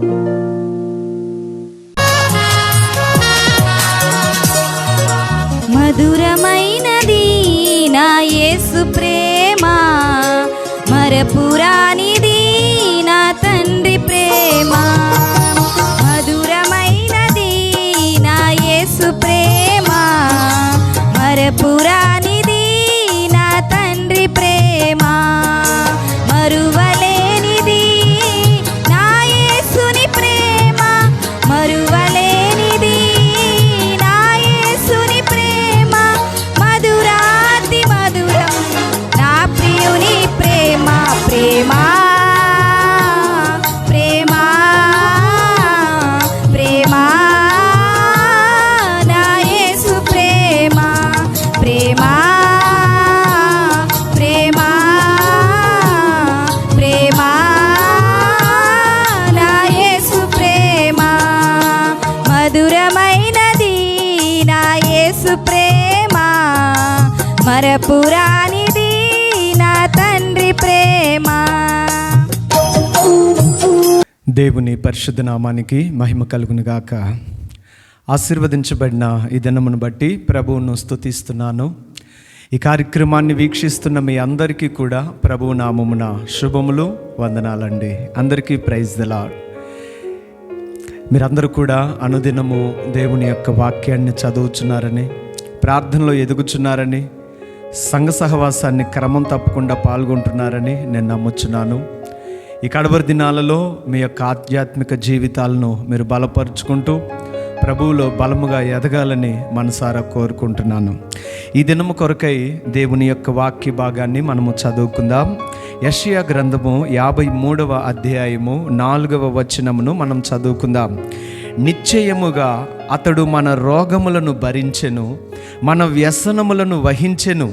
Música పురాణిది నా తండ్రి ప్రేమ. దేవుని పరిశుద్ధ నామానికి మహిమ కలుగునుగాక. ఆశీర్వదించబడిన ఈ దినమును బట్టి ప్రభువును స్తుతిస్తున్నాను. ఈ కార్యక్రమాన్ని వీక్షిస్తున్న మీ అందరికీ కూడా ప్రభువు నామమున శుభములు వందనాలండి. అందరికీ ప్రైజ్ దలా మీరందరూ కూడా అనుదినము దేవుని యొక్క వాక్యాన్ని చదువుచున్నారని ప్రార్థనలో ఎదుగుచున్నారని సంఘ సహవాసాన్ని క్రమం తప్పకుండా పాల్గొంటున్నారని నేను నమ్ముచున్నాను. ఈ కడవరి దినాలలో మీ యొక్క ఆధ్యాత్మిక జీవితాలను మీరు బలపరుచుకుంటూ ప్రభువులో బలముగా ఎదగాలని మనసారా కోరుకుంటున్నాను. ఈ దినము కొరకై దేవుని యొక్క వాక్య భాగాన్ని మనము చదువుకుందాం. యషియా గ్రంథము యాభై మూడవ అధ్యాయము నాలుగవ వచనమును మనం చదువుకుందాం. నిశ్చయముగా అతడు మన రోగములను భరించెను మన వ్యసనములను వహించెను.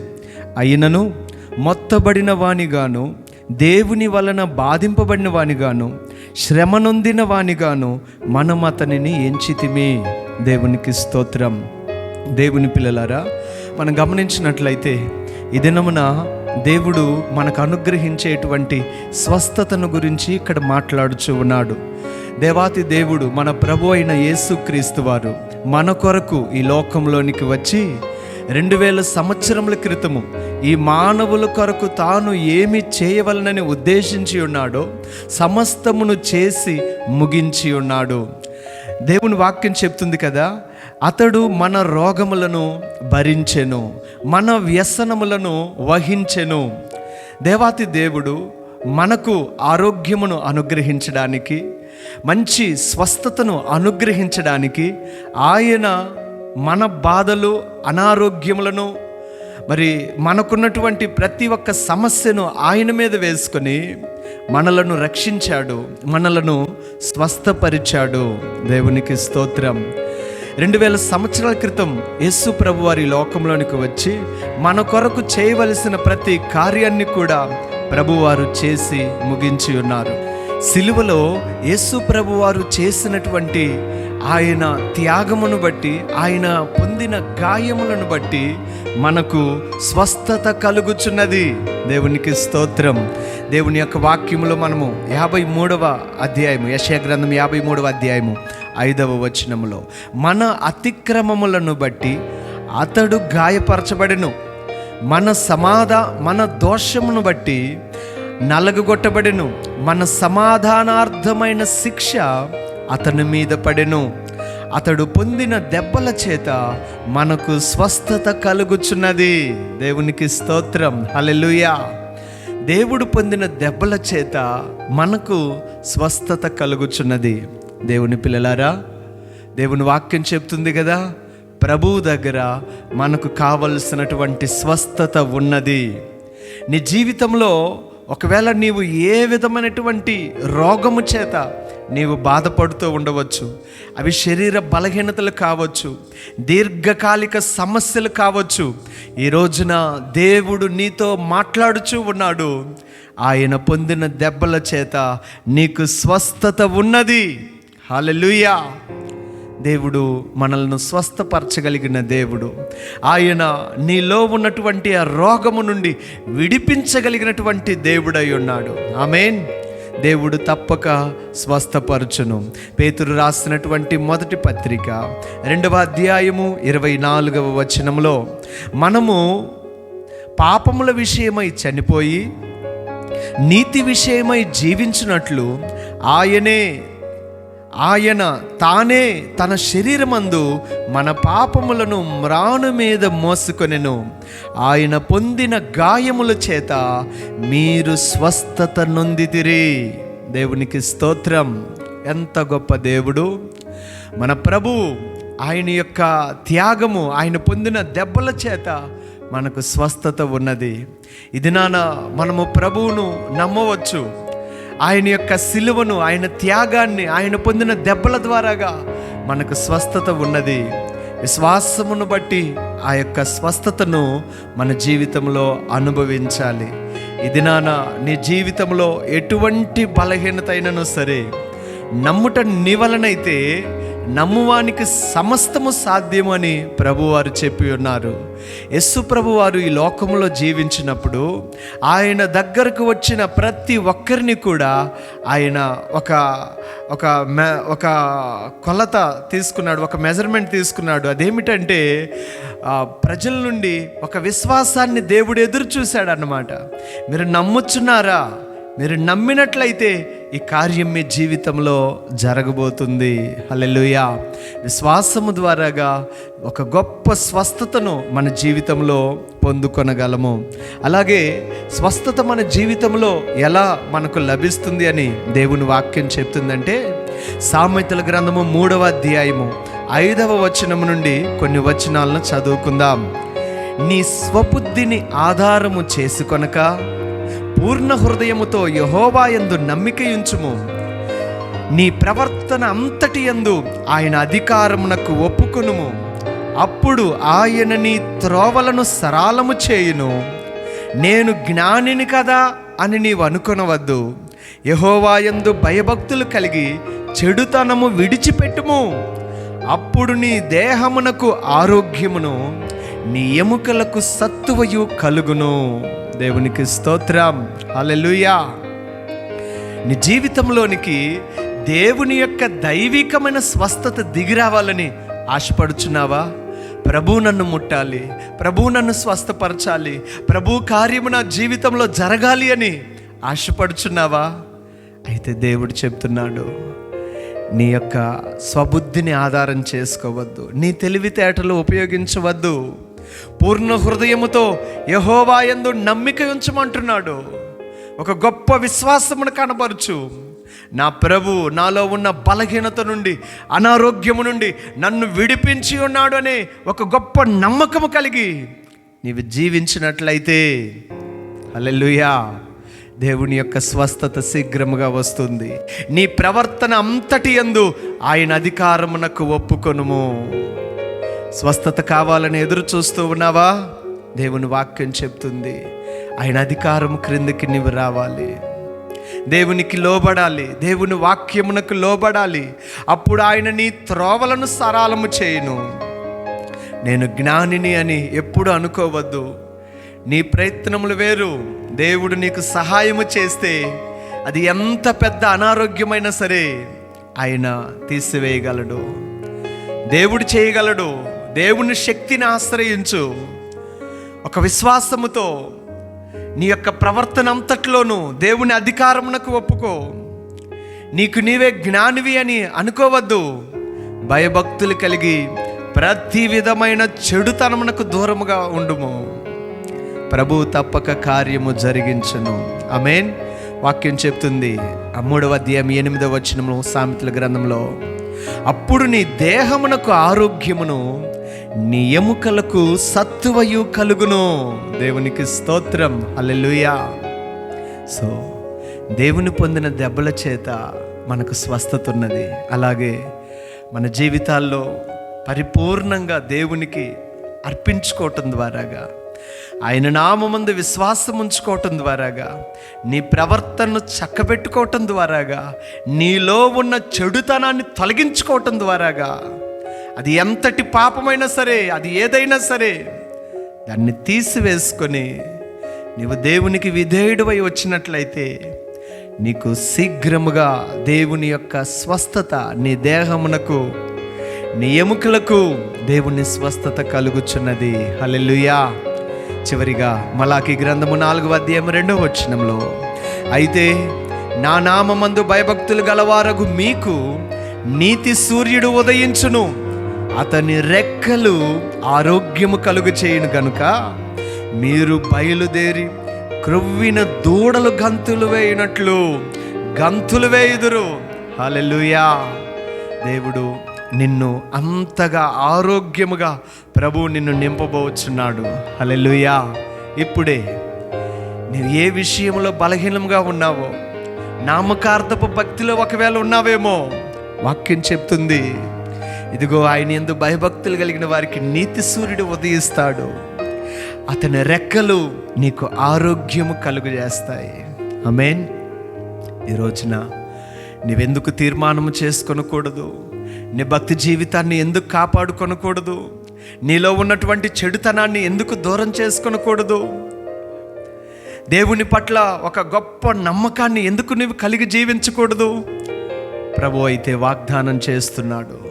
అయినను మొత్తబడిన వానిగాను దేవుని వలన బాధింపబడిన వానిగాను శ్రమ నొందిన వానిగాను మనం అతనిని ఎంచితిమే. దేవునికి స్తోత్రం. దేవుని పిల్లలారా మనం గమనించినట్లయితే ఈ దినమున దేవుడు మనకు అనుగ్రహించేటువంటి స్వస్థతను గురించి ఇక్కడ మాట్లాడుచు ఉన్నాడు. దేవాతి దేవుడు మన ప్రభు అయిన యేసుక్రీస్తు వారు మన కొరకు ఈ లోకంలోనికి వచ్చి రెండు వేల సంవత్సరముల క్రితము ఈ మానవుల కొరకు తాను ఏమి చేయవలనని ఉద్దేశించి ఉన్నాడో సమస్తమును చేసి ముగించి ఉన్నాడు. దేవుని వాక్యం చెప్తుంది కదా అతడు మన రోగములను భరించెను మన వ్యసనములను వహించెను. దేవాతి దేవుడు మనకు ఆరోగ్యమును అనుగ్రహించడానికి మంచి స్వస్థతను అనుగ్రహించడానికి ఆయన మన బాధలు అనారోగ్యములను మరి మనకున్నటువంటి ప్రతి ఒక్క సమస్యను ఆయన మీద వేసుకొని మనలను రక్షించాడు మనలను స్వస్థపరిచాడు. దేవునికి స్తోత్రం. రెండు వేల సంవత్సరాల క్రితం యేసు ప్రభు వారి లోకంలోనికి వచ్చి మన కొరకు చేయవలసిన ప్రతి కార్యాన్ని కూడా ప్రభువారు చేసి ముగించి ఉన్నారు. సిలువలో యేసు ప్రభు వారు చేసినటువంటి ఆయన త్యాగమును బట్టి ఆయన పొందిన గాయములను బట్టి మనకు స్వస్థత కలుగుచున్నది. దేవునికి స్తోత్రం. దేవుని యొక్క వాక్యములో మనము యాభై మూడవ అధ్యాయము యశయ గ్రంథం యాభై మూడవ అధ్యాయము ఐదవ వచనములో మన అతిక్రమములను బట్టి అతడు గాయపరచబడెను. మన సమాధ మన దోషమును బట్టి నలగొట్టబడెను మన సమాధానార్థమైన శిక్ష అతని మీద పడెను. అతడు పొందిన దెబ్బల చేత మనకు స్వస్థత కలుగుచున్నది. దేవునికి స్తోత్రం. హల్లెలూయా. దేవుడు పొందిన దెబ్బల చేత మనకు స్వస్థత కలుగుచున్నది. దేవుని పిల్లలారా దేవుని వాక్యం చెప్తుంది కదా ప్రభువు దగ్గర మనకు కావలసినటువంటి స్వస్థత ఉన్నది. నీ జీవితంలో ఒకవేళ నీవు ఏ విధమైనటువంటి రోగము చేత నీవు బాధపడుతూ ఉండవచ్చు అవి శరీర బలహీనతలు కావచ్చు దీర్ఘకాలిక సమస్యలు కావచ్చు ఈ రోజున దేవుడు నీతో మాట్లాడుచూ ఉన్నాడు. ఆయన పొందిన దెబ్బల చేత నీకు స్వస్థత ఉన్నది. హల్లెలూయా. దేవుడు మనల్ని స్వస్థపరచగలిగిన దేవుడు. ఆయన నీలో ఉన్నటువంటి ఆ రోగము నుండి విడిపించగలిగినటువంటి దేవుడై ఉన్నాడు. ఆమెన్. దేవుడు తప్పక స్వస్థపరచును. పేతురు రాసినటువంటి మొదటి పత్రిక రెండవ అధ్యాయము ఇరవై నాలుగవ వచనంలో మనము పాపముల విషయమై చనిపోయి నీతి విషయమై జీవించినట్లు ఆయనే ఆయన తానే తన శరీరమందు మన పాపములను మ్రాను మీద మోసుకొనెను. ఆయన పొందిన గాయముల చేత మీరు స్వస్థత నొందితిరి. దేవునికి స్తోత్రం. ఎంత గొప్ప దేవుడు. మన ప్రభు ఆయన యొక్క త్యాగము ఆయన పొందిన దెబ్బల చేత మనకు స్వస్థత ఉన్నది. ఇది నాన్న మనము ప్రభువును నమ్మవచ్చు. ఆయన యొక్క సిలువను ఆయన త్యాగాన్ని ఆయన పొందిన దెబ్బల ద్వారాగా మనకు స్వస్థత ఉన్నది. విశ్వాసమును బట్టి ఆ యొక్క స్వస్థతను మన జీవితంలో అనుభవించాలి. ఇది నాన్న నీ జీవితంలో ఎటువంటి బలహీనత అయినను సరే నమ్ముట నీ వలనైతే నమ్మువానికి సమస్తము సాధ్యము అని ప్రభువారు చెప్పి ఉన్నారు. యస్సు ప్రభువారు ఈ లోకంలో జీవించినప్పుడు ఆయన దగ్గరకు వచ్చిన ప్రతి ఒక్కరిని కూడా ఆయన ఒక ఒక మె ఒక కొలత తీసుకున్నాడు ఒక మెజర్మెంట్ తీసుకున్నాడు. అదేమిటంటే ప్రజల నుండి ఒక విశ్వాసాన్ని దేవుడు ఎదురు చూశాడు అన్నమాట మీరు నమ్ముచున్నారా? మీరు నమ్మినట్లయితే ఈ కార్యం మీ జీవితంలో జరగబోతుంది. హలెలుయా విశ్వాసము ద్వారాగా ఒక గొప్ప స్వస్థతను మన జీవితంలో పొందుకొనగలము. అలాగే స్వస్థత మన జీవితంలో ఎలా మనకు లభిస్తుంది అని దేవుని వాక్యం చెప్తుందంటే సామెతల గ్రంథము మూడవ అధ్యాయము ఐదవ వచనము నుండి కొన్ని వచనాలను చదువుకుందాం. నీ స్వబుద్ధిని ఆధారము చేసుకొనక పూర్ణ హృదయముతో యహోవా ఎందు నమ్మికయుంచుము. నీ ప్రవర్తన అంతటి యందు ఆయన అధికారమునకు ఒప్పుకొనుము. అప్పుడు ఆయన నీ త్రోవలను సరాలము చేయును. నేను జ్ఞానిని కదా అని నీవు అనుకొనవద్దు. యహోవాయందు భయభక్తులు కలిగి చెడుతనము విడిచిపెట్టుము. అప్పుడు నీ దేహమునకు ఆరోగ్యమును నీ ఎముకలకు సత్తువయు కలుగును. దేవునికి స్తోత్రం. అలెలుయా నీ జీవితంలోనికి దేవుని యొక్క దైవికమైన స్వస్థత దిగిరావాలని ఆశపడుచున్నావా? ప్రభు నన్ను ముట్టాలి. ప్రభు నన్ను స్వస్థపరచాలి. ప్రభు కార్యము నా జీవితంలో జరగాలి అని ఆశపడుచున్నావా? అయితే దేవుడు చెప్తున్నాడు నీ యొక్క స్వబుద్ధిని ఆధారం చేసుకోవద్దు. నీ తెలివితేటలు ఉపయోగించవద్దు. పూర్ణ హృదయముతో యహోవాయందు నమ్మిక ఉంచమంటున్నాడు. ఒక గొప్ప విశ్వాసమును కనపరచు నా ప్రభు నాలో ఉన్న బలహీనత నుండి అనారోగ్యము నుండి నన్ను విడిపించి ఉన్నాడు అనే ఒక గొప్ప నమ్మకము కలిగి నీవు జీవించినట్లయితే హల్లెలూయా దేవుని యొక్క స్వస్థత శీఘ్రముగా వస్తుంది. నీ ప్రవర్తన అంతటి ఎందు ఆయన అధికారమునకు ఒప్పుకొనుము. స్వస్థత కావాలని ఎదురు చూస్తూ ఉన్నావా? దేవుని వాక్యం చెప్తుంది. ఆయన అధికారం క్రిందికి నీవు రావాలి. దేవునికి లోబడాలి. దేవుని వాక్యమునకు లోబడాలి. అప్పుడు ఆయన నీ త్రోవలను సరాలము చేయను. నేను జ్ఞానిని అని ఎప్పుడు అనుకోవద్దు. నీ ప్రయత్నములు వేరు. దేవుడు నీకు సహాయము చేస్తే అది ఎంత పెద్ద అనారోగ్యమైనా సరే. ఆయన తీసివేయగలడు. దేవుడు చేయగలడు. దేవుని శక్తిని ఆశ్రయించు. ఒక విశ్వాసముతో నీ యొక్క ప్రవర్తన అంతట్లోనూ దేవుని అధికారమునకు ఒప్పుకో. నీకు నీవే జ్ఞానివి అని అనుకోవద్దు. భయభక్తులు కలిగి ప్రతి విధమైన చెడుతనమునకు దూరముగా ఉండుము. ప్రభు తప్పక కార్యము జరిగించును. అమేన్ వాక్యం చెప్తుంది. మూడవ అధ్యాయం ఎనిమిదవ వచనము సామెతల గ్రంథంలో అప్పుడు నీ దేహమునకు ఆరోగ్యమును నీ ఎముకలకు సత్తువయు కలుగును. దేవునికి స్తోత్రం. అల్లెలుయా సో దేవుని పొందిన దెబ్బల చేత మనకు స్వస్థత ఉన్నది. అలాగే మన జీవితాల్లో పరిపూర్ణంగా దేవునికి అర్పించుకోవటం ద్వారాగా ఆయన నామందు విశ్వాసం ఉంచుకోవటం ద్వారాగా నీ ప్రవర్తనను చక్కబెట్టుకోవటం ద్వారాగా నీలో ఉన్న చెడుతనాన్ని తొలగించుకోవటం ద్వారాగా అది ఎంతటి పాపమైనా సరే అది ఏదైనా సరే దాన్ని తీసివేసుకొని నీవు దేవునికి విధేయుడివై వచ్చినట్లయితే నీకు శీఘ్రముగా దేవుని యొక్క స్వస్థత నీ దేహమునకు నీ ఎముకలకు దేవుని స్వస్థత కలుగుచున్నది. హలెలుయా చివరిగా మలాకి గ్రంథము నాలుగు అధ్యాయం రెండో వచ్చినంలో అయితే నా నామమందు భయభక్తులు గలవారగు మీకు నీతి సూర్యుడు ఉదయించును. అతని రెక్కలు ఆరోగ్యము కలుగు చేయను గనుక మీరు బయలుదేరి క్రొవ్విన దూడలు గంతులు వేయినట్లు గంతులు వేయుదురు. హలెలుయా దేవుడు నిన్ను అంతగా ఆరోగ్యముగా ప్రభువు నిన్ను నింపబోచున్నాడు. హలెలుయా ఇప్పుడే నువ్వు ఏ విషయంలో బలహీనంగా ఉన్నావో నామకార్థపు భక్తిలో ఒకవేళ ఉన్నావేమో వాక్యం చెప్తుంది. ఇదిగో ఆయన ఎందు భయభక్తులు కలిగిన వారికి నీతి సూర్యుడు ఉదయిస్తాడు. అతని రెక్కలు నీకు ఆరోగ్యము కలుగు చేస్తాయి అమేన్ ఈ రోజున నీవెందుకు తీర్మానం చేసుకొనకూడదు? నీ భక్తి జీవితాన్ని ఎందుకు కాపాడుకొనకూడదు? నీలో ఉన్నటువంటి చెడుతనాన్ని ఎందుకు దూరం చేసుకొనకూడదు? దేవుని పట్ల ఒక గొప్ప నమ్మకాన్ని ఎందుకు నీవు కలిగి జీవించకూడదు? ప్రభు అయితే వాగ్దానం చేస్తున్నాడు.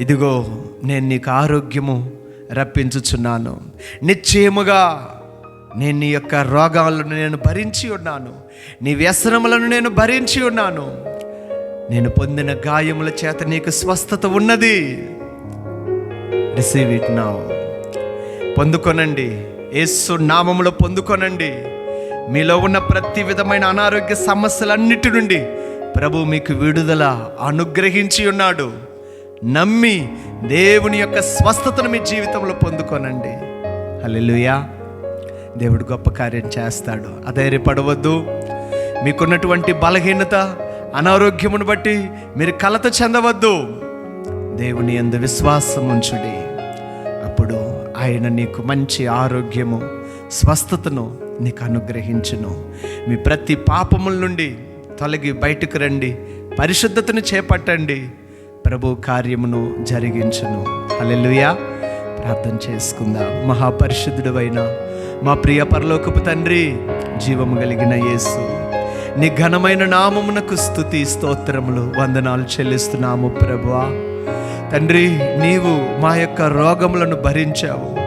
ఇదిగో నేను నీకు ఆరోగ్యము రప్పించుచున్నాను. నిశ్చయముగా నేను నీ యొక్క రోగాలను నేను భరించి ఉన్నాను. నీ వ్యసనములను నేను భరించి ఉన్నాను. నేను పొందిన గాయముల చేత నీకు స్వస్థత ఉన్నది. రిసీవ్ ఇట్ నా పొందుకొనండి. యేసు నామములో పొందుకొనండి. మీలో ఉన్న ప్రతి విధమైన అనారోగ్య సమస్యలన్నిటి నుండి ప్రభు మీకు విడుదల అనుగ్రహించి ఉన్నాడు. నమ్మి దేవుని యొక్క స్వస్థతను మీ జీవితంలో పొందుకోనండి. అల్లెలుయా దేవుడు గొప్ప కార్యం చేస్తాడు. అధైర్యపడవద్దు. మీకున్నటువంటి బలహీనత అనారోగ్యమును బట్టి మీరు కలత చెందవద్దు. దేవుని ఎందు విశ్వాసం ఉంచుడి. అప్పుడు ఆయన నీకు మంచి ఆరోగ్యము స్వస్థతను నీకు అనుగ్రహించును. మీ ప్రతి పాపముల నుండి తొలగి బయటకు రండి. పరిశుద్ధతను చేపట్టండి. ప్రభు కార్యమును జరిగించును. హల్లెలూయా. ప్రార్థన చేసుకుందాం. మహాపరిశుద్ధుడైన మా ప్రియ పరలోకపు తండ్రి జీవము కలిగిన యేసు. నీ ఘనమైన నామమునకు స్తుతి స్తోత్రములు వందనాలు చెల్లిస్తున్నాము ప్రభువా. తండ్రి నీవు మా యొక్క రోగములను భరించావు.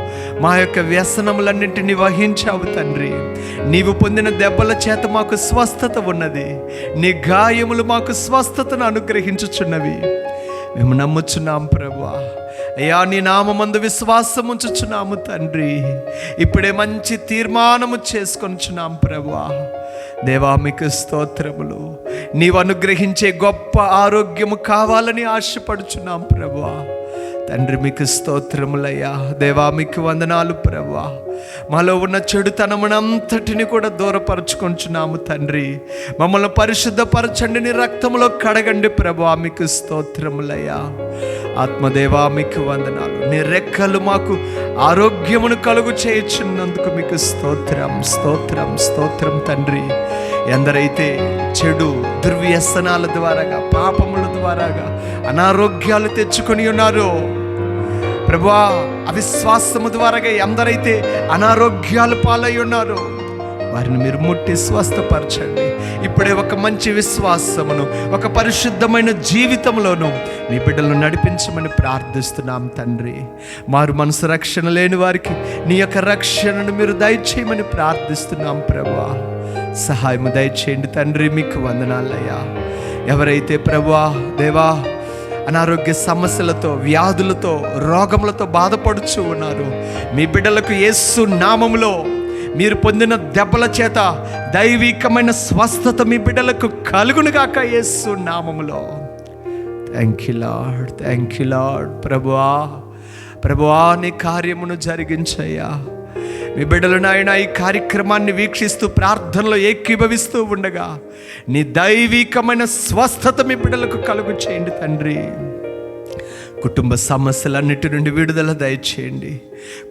మా యొక్క వ్యసనములన్నింటినీ వహించావు తండ్రి. నీవు పొందిన దెబ్బల చేత మాకు స్వస్థత ఉన్నది. నీ గాయములు మాకు స్వస్థతను అనుగ్రహించుచున్నవి. మేము నమ్ముచున్నాం ప్రభా. అయ్యా నీ నామందు విశ్వాసం ఉంచుచున్నాము తండ్రి. ఇప్పుడే మంచి తీర్మానము చేసుకొనిచున్నాం ప్రభా. దేవా మీకు స్తోత్రములు. నీవు అనుగ్రహించే గొప్ప ఆరోగ్యము కావాలని ఆశపడుచున్నాం ప్రభా. తండ్రి మీకు స్తోత్రములయ్యా. దేవా మీకు వందనాలు ప్రభా. మాలో ఉన్న చెడుతనమునంతటిని కూడా దూరపరచుకుంటున్నాము తండ్రి. మమ్మల్ని పరిశుద్ధపరచండి నీ రక్తములో కడగండి ప్రభా మీకు స్తోత్రములయ్యా. ఆత్మదేవా మీకు వందనాలు. నీ రెక్కలు మాకు ఆరోగ్యమును కలుగు చేయుచున్నందుకు మీకు స్తోత్రం స్తోత్రం స్తోత్రం తండ్రి. ఎందరైతే చెడు దుర్వ్యసనాల ద్వారాగా పాపముల ద్వారాగా అనారోగ్యాలు తెచ్చుకొని ఉన్నారో ప్రభువా అవిశ్వాసము ద్వారాగా ఎందరైతే అనారోగ్యాలు పాలై ఉన్నారో వారిని మీరు ముట్టి స్వస్థపరచండి. ఇప్పుడే ఒక మంచి విశ్వాసమును ఒక పరిశుద్ధమైన జీవితంలోను మీ బిడ్డలను నడిపించమని ప్రార్థిస్తున్నాం తండ్రి. మారు మనసు రక్షణ లేని వారికి నీ యొక్క రక్షణను మీరు దయచేయమని ప్రార్థిస్తున్నాం ప్రభా సహాయము దయచేయండి తండ్రి మీకు వందనాలయ్యా. ఎవరైతే ప్రభా దేవా అనారోగ్య సమస్యలతో వ్యాధులతో రోగములతో బాధపడుచు ఉన్నారు మీ బిడ్డలకు యేసు నామములో మీరు పొందిన దెబ్బల చేత దైవికమైన స్వస్థత మీ బిడ్డలకు కలుగునుగాక యేసు నామములో. Thank you lord thank you lord ప్రభువా ప్రభువా నీ కార్యమును జరిగించయ్యా. మీ బిడ్డలు నాయన ఈ కార్యక్రమాన్ని వీక్షిస్తూ ప్రార్థనలో ఏకీభవిస్తూ ఉండగా నీ దైవికమైన స్వస్థత మీ బిడ్డలకు కలుగు చేయండి తండ్రి. కుటుంబ సమస్యలన్నిటి నుండి విడుదల దయచేయండి.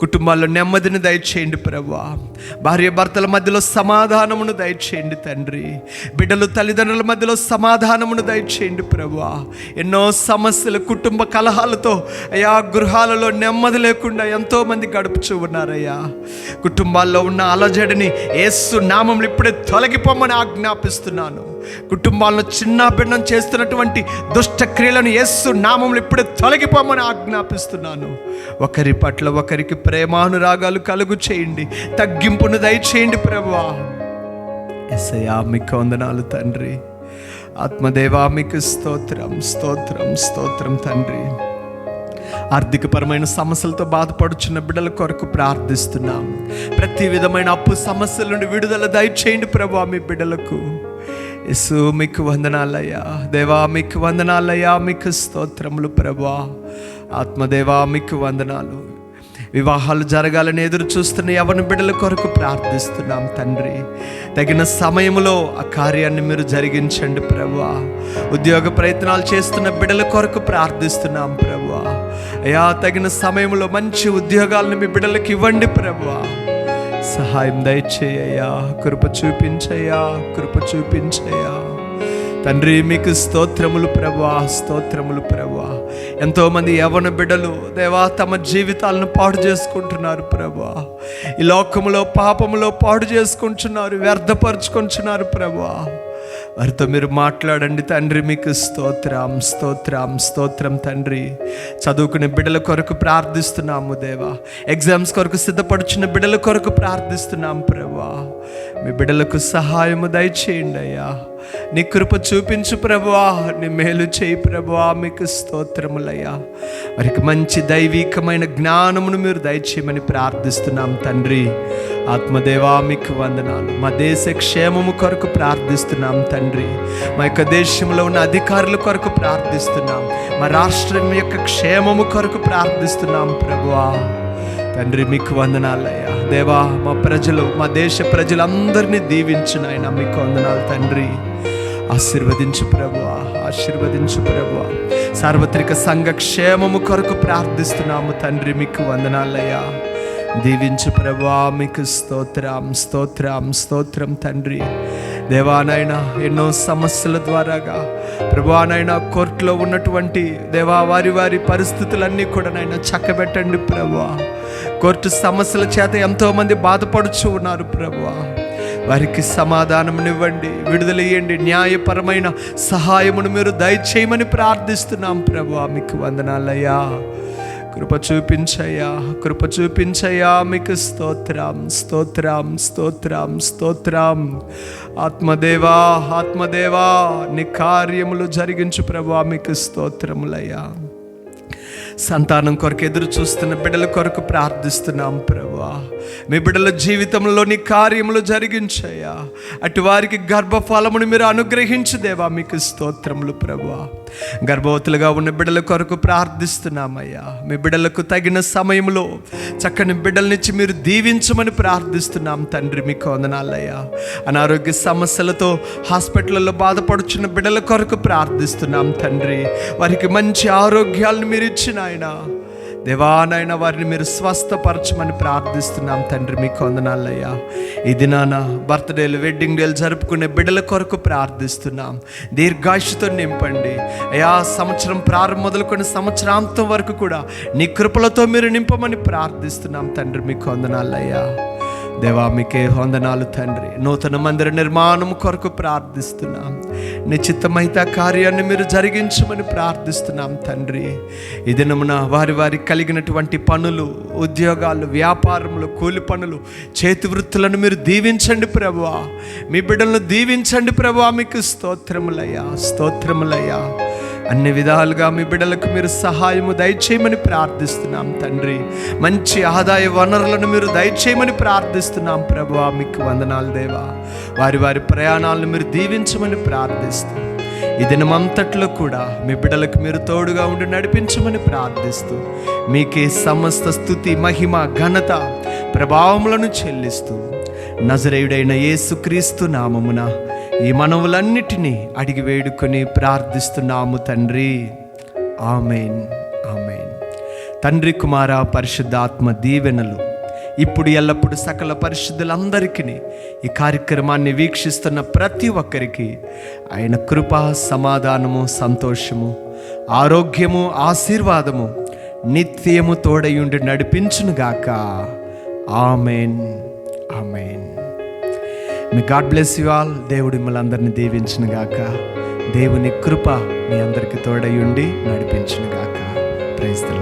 కుటుంబాల్లో నెమ్మదిని దయచేయండి ప్రభా. భార్య భర్తల మధ్యలో సమాధానమును దయచేయండి తండ్రి. బిడ్డలు తల్లిదండ్రుల మధ్యలో సమాధానమును దయచేయండి ప్రభా. ఎన్నో సమస్యలు కుటుంబ కలహాలతో అయా గృహాలలో నెమ్మది లేకుండా ఎంతోమంది గడుపుచూ ఉన్నారయ్యా. కుటుంబాల్లో ఉన్న అలజడిని ఏసు నామంలో ఇప్పుడే తొలగిపోమని ఆజ్ఞాపిస్తున్నాను. కుటుంబాలను చిన్న భిన్నం చేస్తున్నటువంటి దుష్ట క్రియలను యేసు నామంలో ఇప్పుడే తొలగిపోమని ఆజ్ఞాపిస్తున్నాను. ఒకరి పట్ల ఒకరికి ప్రేమానురాగాలు కలుగు చేయండి. తగ్గింపును దయచేయండి ప్రభువా. ఎస్ఐయా మీకు వందనాలు తండ్రి. ఆత్మదేవా మీకు స్తోత్రం స్తోత్రం స్తోత్రం తండ్రి. ఆర్థికపరమైన సమస్యలతో బాధపడుచున్న బిడ్డల కొరకు ప్రార్థిస్తున్నాం. ప్రతి విధమైన అప్పు సమస్యల నుండి విడుదల దయచేయండి ప్రభు మీ బిడ్డలకు. యేసు మీకు వందనాలయ్యా. దేవా మీకు వందనాలయ్యా. మీకు స్తోత్రములు ప్రభా. ఆత్మదేవా మీకు వందనాలు. వివాహాలు జరగాలని ఎదురు చూస్తున్న యవన బిడ్డల కొరకు ప్రార్థిస్తున్నాం తండ్రి. తగిన సమయంలో ఆ కార్యాన్ని మీరు జరిగించండి ప్రభా. ఉద్యోగ ప్రయత్నాలు చేస్తున్న బిడ్డల కొరకు ప్రార్థిస్తున్నాం ప్రభా. అయా తగిన సమయంలో మంచి ఉద్యోగాలను మీ బిడ్డలకు ఇవ్వండి ప్రభా. సహాయం దయచేయ్యా కృప చూపించయ్యా. కృప చూపించయ్యా. తండ్రి మీకు స్తోత్రములు ప్రభా స్తోత్రములు ప్రభా ఎంతోమంది యవన బిడ్డలు దేవా తమ జీవితాలను పాడు చేసుకుంటున్నారు ప్రభా ఈ లోకములో పాపములో పాడు చేసుకుంటున్నారు వ్యర్థపరుచుకుంటున్నారు ప్రభా వారితో మీరు మాట్లాడండి తండ్రి మీకు స్తోత్రం స్తోత్రం స్తోత్రం తండ్రి. చదువుకునే బిడ్డల కొరకు ప్రార్థిస్తున్నాము దేవా. ఎగ్జామ్స్ కొరకు సిద్ధపడుచున్న బిడ్డల కొరకు ప్రార్థిస్తున్నాం ప్రభా మీ బిడ్డలకు సహాయము దయచేయండి అయ్యా. నీ కృప చూపించు ప్రభువా. నీ మేలు చేయి ప్రభువా. మీకు స్తోత్రములయ్యా. వారికి మంచి దైవికమైన జ్ఞానమును మీరు దయచేయమని ప్రార్థిస్తున్నాం తండ్రి. ఆత్మదేవా మీకు వందనాలు. మా దేశ క్షేమము కొరకు ప్రార్థిస్తున్నాం తండ్రి. మా యొక్క దేశంలో ఉన్న అధికారుల కొరకు ప్రార్థిస్తున్నాం. మా రాష్ట్రం యొక్క క్షేమము కొరకు ప్రార్థిస్తున్నాం ప్రభువా. తండ్రి మీకు వందనాలయ్యా. దేవా మా ప్రజలు మా దేశ ప్రజలందరినీ దీవించిన ఆయన మీకు వందనాలు తండ్రి. ఆశీర్వదించు ప్రభు ఆశీర్వదించు ప్రభు సార్వత్రిక సంఘ క్షేమము కొరకు ప్రార్థిస్తున్నాము తండ్రి మీకు వందనాలయ్యా. దీవించు ప్రభువా మీకు స్తోత్రం స్తోత్రం స్తోత్రం తండ్రి. దేవానైనా ఎన్నో సమస్యల ద్వారాగా ప్రభానైనా కోర్టులో ఉన్నటువంటి దేవా వారి వారి పరిస్థితులన్నీ కూడా నైనా చక్కబెట్టండి ప్రభువా. కోర్టు సమస్యల చేత ఎంతోమంది బాధపడుచు ఉన్నారు ప్రభువా. వారికి సమాధానమునివ్వండి విడుదలయ్యండి న్యాయపరమైన సహాయమును మీరు దయచేయమని ప్రార్థిస్తున్నాం ప్రభు మీకు వందనాలయ్యా. కృప చూపించయ్యా కృప చూపించయ్యా. మీకు స్తోత్రం స్తోత్రం స్తోత్రం స్తోత్రం. ఆత్మదేవా ఆత్మదేవా నీ కార్యములు జరిగించు ప్రభా మీకు స్తోత్రములయ్యా. సంతానం కొరకు ఎదురు చూస్తున్న బిడ్డల కొరకు ప్రార్థిస్తున్నాం ప్రభు. మీ బిడ్డల జీవితంలో నీ కార్యములు జరిగించయ్యా. అటు వారికి గర్భఫలమును మీరు అనుగ్రహించు దేవా మీకు స్తోత్రములు ప్రభా గర్భవతులుగా ఉన్న బిడ్డల కొరకు ప్రార్థిస్తున్నామయ్యా. మీ బిడ్డలకు తగిన సమయంలో చక్కని బిడ్డలనిచ్చి మీరు దీవించమని ప్రార్థిస్తున్నాం తండ్రి మీకు వందనాలయ్యా. అనారోగ్య సమస్యలతో హాస్పిటల్లో బాధపడుచున్న బిడ్డల కొరకు ప్రార్థిస్తున్నాం తండ్రి. వారికి మంచి ఆరోగ్యాలను మీరు ఇచ్చిన ఆయన దేవానైనా వారిని మీరు స్వస్థపరచమని ప్రార్థిస్తున్నాం తండ్రి మీకు వందనాలయ్యా ఈ దినాన బర్త్డేలు వెడ్డింగ్ డేలు జరుపుకునే బిడ్డల కొరకు ప్రార్థిస్తున్నాం. దీర్ఘాయుషుతో నింపండి. అయా సంవత్సరం ప్రారంభం మొదలుకొని సంవత్సరాంతం వరకు కూడా నీ కృపలతో మీరు నింపమని ప్రార్థిస్తున్నాం తండ్రి మీకు వందనాలయ్యా దేవా మీకే వందనాలు తండ్రి. నూతన మందిర నిర్మాణం కొరకు ప్రార్థిస్తున్నాం. నిశ్చితమైతే ఆ కార్యాన్ని మీరు జరిగించమని ప్రార్థిస్తున్నాం తండ్రి. ఈ దినమున వారి వారికి కలిగినటువంటి పనులు ఉద్యోగాలు వ్యాపారములు కూలి పనులు చేతి వృత్తులను మీరు దీవించండి ప్రభువా. మీ బిడ్డలను దీవించండి ప్రభువా మీకు స్తోత్రములయ్యా స్తోత్రములయ్యా. అన్ని విధాలుగా మీ బిడ్డలకు మీరు సహాయము దయచేయమని ప్రార్థిస్తున్నాం తండ్రి. మంచి ఆదాయ వనరులను మీరు దయచేయమని ప్రార్థిస్తున్నాం ప్రభువా మీకు వందనాలు దేవా. వారి వారి ప్రయాణాలను మీరు దీవించమని ప్రార్థిస్తూ ఈ దినమంతట్లో కూడా మీ బిడ్డలకు మీరు తోడుగా ఉండి నడిపించమని ప్రార్థిస్తూ మీకే సమస్త స్థుతి మహిమ ఘనత ప్రభావములను చెల్లిస్తూ నజరేయుడైన యేసుక్రీస్తు నామమున ఈ మనవులన్నిటినీ అడిగి వేడుకొని ప్రార్థిస్తున్నాము తండ్రి. Amen amen. తండ్రి కుమార పరిశుద్ధాత్మ దీవెనలు. ఇప్పుడు ఎల్లప్పుడు సకల పరిశుద్ధులందరికీ ఈ కార్యక్రమాన్ని వీక్షిస్తున్న ప్రతి ఒక్కరికి ఆయన కృప సమాధానము సంతోషము ఆరోగ్యము ఆశీర్వాదము నిత్యము తోడయుండి నడిపించునుగాక. Amen amen. Me God bless you all దేవుడు మిమ్మల్ని అందరినీ దీవించునుగాక దేవుని కృప మీ అందరికి తోడయుండి నడిపించునుగాక ప్రైజ్ ద